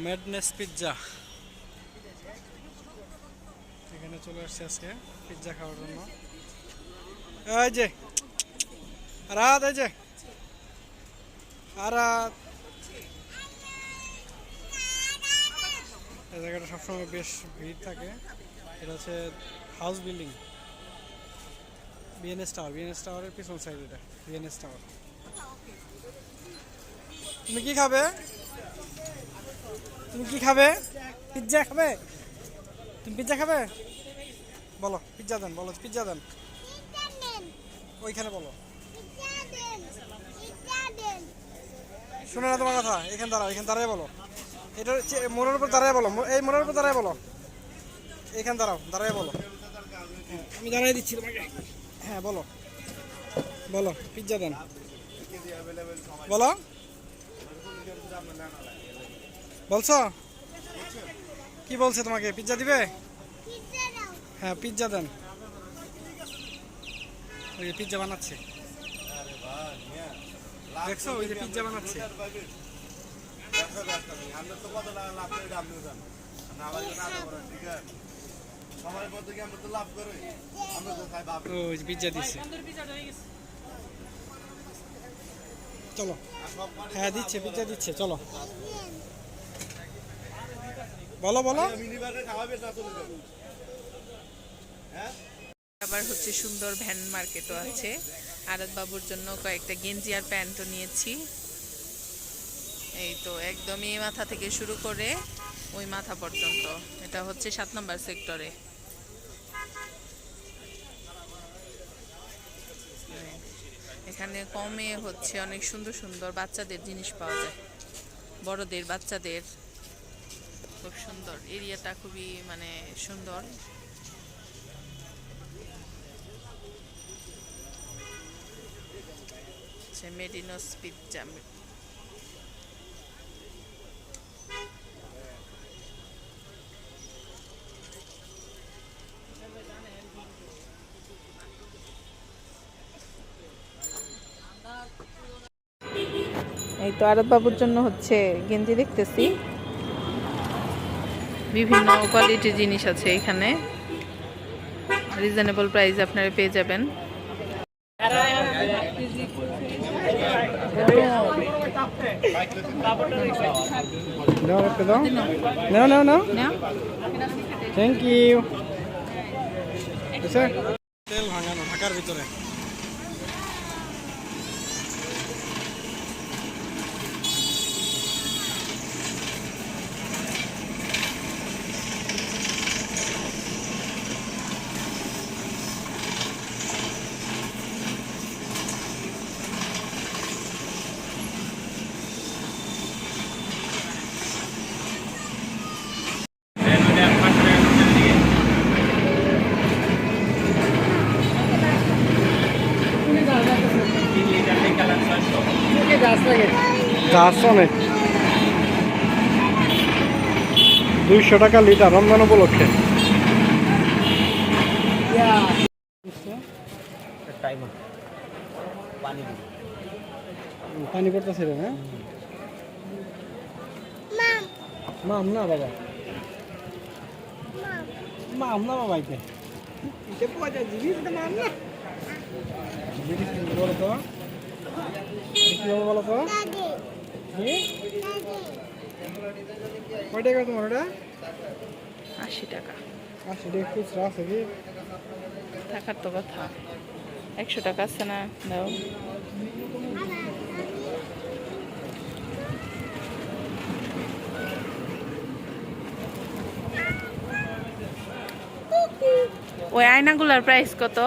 Madness pizza এখানে চলে আসছে আজকে পিৎজা খাওয়ার জন্য। এই যে রাত এই যে। আর রাত এই জায়গাটা সবসময় বেশ ভিড় থাকে। এটা হচ্ছে house building BNS tower BNS টাওয়ারের পিছন সাইড এটা বিএনএস টাওয়ার তুমি কি খাবে? তুমি কি খাবে? পিৎজা খাবে? তুমি পিৎজা খাবে? বলো পিৎজা দেন বলো পিৎজা দেন। ওইখানে বলো। শুনে না তোমার কথা এখানে দাঁড়াও এখানে দাঁড়ায় বলো। এটা মোড়ের উপর দাঁড়ায় বলো এই মোড়ের উপর দাঁড়ায় বলো। এখানে দাঁড়াও দাঁড়ায় বলো। আমি দাঁড়ায় দিচ্ছি তোমাকে। হ্যাঁ বলো। বলো পিৎজা দেন। বলো। বলছো? কি বলছে তোমাকে? পিৎজা দিবে? হ্যাঁ পিৎজা দেন। ওই যে পিৎজা বানাচ্ছে। দেখছ? ওই যে পিৎজা বানাচ্ছে। চলো। হ্যাঁ দিচ্ছে পিৎজা দিচ্ছে। চলো। বলো বলো। আবার হচ্ছে সুন্দর ভ্যান মার্কেটও আছে। আরত বাবুর জন্য কয়েকটা গেঞ্জি আর প্যান্টও নিয়েছি। এই তো একদমই মাথা থেকে শুরু করে ওই মাথা পর্যন্ত। এটা হচ্ছে সাত নম্বর সেক্টরে। এখানে কমে হচ্ছে অনেক সুন্দর সুন্দর বাচ্চাদের জিনিস পাওয়া যায়। বড়দের, বাচ্চাদের। খুব সুন্দর। এরিয়াটা খুবই মানে সুন্দর। মেডিনোস পিৎজা এই তো আরব বাবুর জন্য হচ্ছে গেঞ্জি দেখতেছি। বিভিন্ন কোয়ালিটির জিনিস আছে এখানে। রিজনেবল প্রাইস আপনারা পেয়ে যাবেন। ইউ ভাঙানো ঢাকার ভিতরে। চারশো অনেক। দুইশো টাকা লিটার রমজান উপলক্ষে। পানি পড়তেছে রে হ্যাঁ? মাম। না বাবা। মাম না বাবা এটা এটা পয়সা জিনিস মাম না। জিনিস বলো তো। কি? বলো তো? কয় টাকা তোমার ওটা আশি টাকা। আশি টাকা খুচরা আছে কি? থাকার তো কথা। একশো টাকা আছে না? দাও। ওই আয়নাগুলার প্রাইস কত?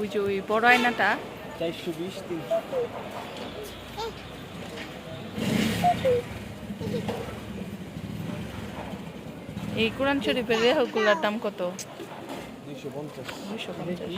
ওই যে ওই বড় আয়নাটা। চারশো বিশ তিনশো। এই কোরআন শরীফের রেহগুলার দাম কত? দুইশো পঞ্চাশ। দুইশো পঞ্চাশ।